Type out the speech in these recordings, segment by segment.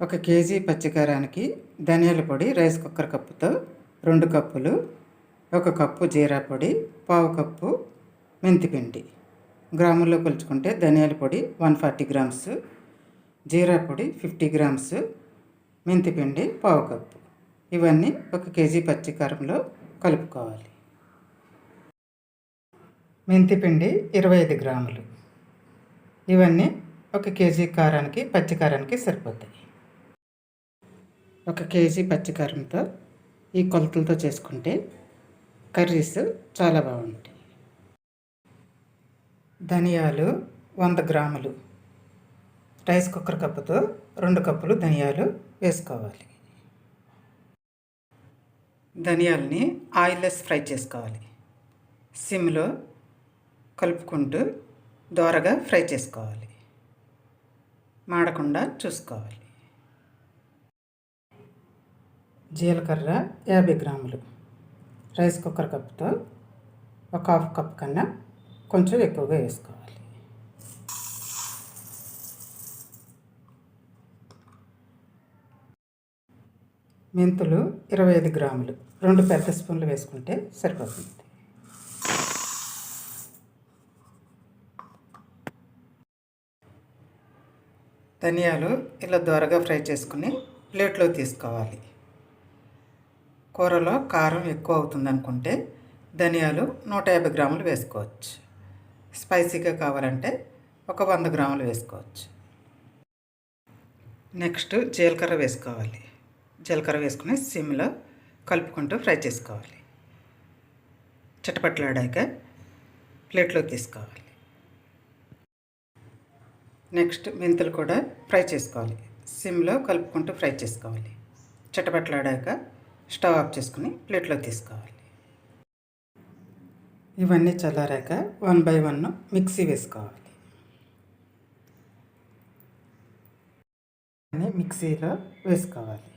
ఒక కేజీ పచ్చికారానికి ధనియాల పొడి రైస్ కుక్కర్ కప్పుతో రెండు కప్పులు ఒక కప్పు జీరా పొడి పావు కప్పు మెంతిపిండి గ్రాముల్లో కొలుచుకుంటే ధనియాల పొడి వన్ ఫార్టీ గ్రామ్స్ జీరా పొడి ఫిఫ్టీ గ్రామ్స్ మెంతిపిండి పావు కప్పు. ఇవన్నీ ఒక కేజీ పచ్చికారంలో కలుపుకోవాలి. మెంతిపిండి ఇరవై ఐదు గ్రాములు. ఇవన్నీ ఒక కేజీ కారానికి పచ్చికారానికి సరిపోతాయి. ఒక కేజీ పచ్చికారంతో ఈ కొలతలతో చేసుకుంటే కర్రీస్ చాలా బాగుంటాయి. ధనియాలు వంద గ్రాములు. రైస్ కుక్కర్ కప్పుతో రెండు కప్పులు ధనియాలు వేసుకోవాలి. ధనియాలని ఆయిల్లెస్ ఫ్రై చేసుకోవాలి. సిమ్లో కలుపుకుంటూ దోరగా ఫ్రై చేసుకోవాలి. మాడకుండా చూసుకోవాలి. జీలకర్ర యాభై గ్రాములు. రైస్ కుక్కర్ కప్తో ఒక హాఫ్ కప్ కన్నా కొంచెం ఎక్కువగా వేసుకోవాలి. మెంతులు ఇరవై ఐదు గ్రాములు. రెండు పెద్ద స్పూన్లు వేసుకుంటే సరిపోతుంది. ధనియాలు ఇలా దోరగా ఫ్రై చేసుకుని ప్లేట్లో తీసుకోవాలి. కూరలో కారం ఎక్కువ అవుతుంది అనుకుంటే ధనియాలు నూట యాభై గ్రాములు వేసుకోవచ్చు. స్పైసీగా కావాలంటే ఒక వంద గ్రాములు వేసుకోవచ్చు. నెక్స్ట్ జీలకర్ర వేసుకోవాలి. జీలకర్ర వేసుకుని సిమ్లో కలుపుకుంటూ ఫ్రై చేసుకోవాలి. చిటపట్లాడాక ప్లేట్లో తీసుకోవాలి. నెక్స్ట్ మెంతులు కూడా ఫ్రై చేసుకోవాలి. సిమ్లో కలుపుకుంటూ ఫ్రై చేసుకోవాలి. చిటపట్లాడాక స్టవ్ ఆఫ్ చేసుకుని ప్లేట్లో తీసుకోవాలి. ఇవన్నీ చల్లారాక వన్ బై వన్ మిక్సీ వేసుకోవాలి. మిక్సీలో వేసుకోవాలి.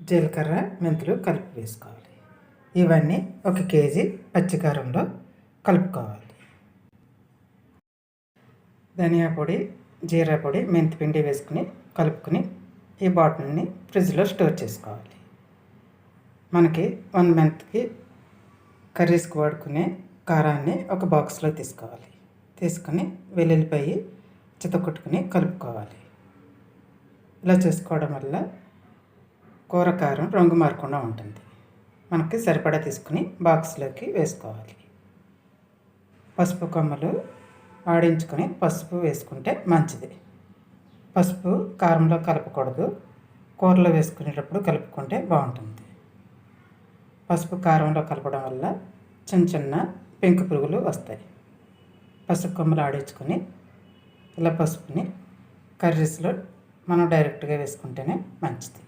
జీలకర్ర మెంతులు కలిపి వేసుకోవాలి. ఇవన్నీ ఒక కేజీ పచ్చికారంలో కలుపుకోవాలి. ధనియా పొడి జీరా పొడి మెంతి పిండి వేసుకుని కలుపుకొని ఈ బాటిల్ని ఫ్రిడ్జ్లో స్టోర్ చేసుకోవాలి. మనకి వన్ మంత్కి కర్రీస్కి వాడుకునే కారాన్ని ఒక బాక్స్లో తీసుకోవాలి. తీసుకొని చిత చితకొట్టుకుని కలుపుకోవాలి. ఇలా చేసుకోవడం వల్ల కూర కారం రంగు మారకుండా ఉంటుంది. మనకి సరిపడా తీసుకుని బాక్స్లోకి వేసుకోవాలి. పసుపు కొమ్మలు ఆడించుకొని పసుపు వేసుకుంటే మంచిది. పసుపు కారంలో కలపకూడదు. కూరలో వేసుకునేటప్పుడు కలుపుకుంటే బాగుంటుంది. పసుపు కారంలో కలపడం వల్ల చిన్న చిన్న పెంకు పురుగులు వస్తాయి. పసుపు కొమ్మలు ఆడించుకొని ఇలా పసుపుని కర్రీస్లో మనం డైరెక్ట్గా వేసుకుంటేనే మంచిది.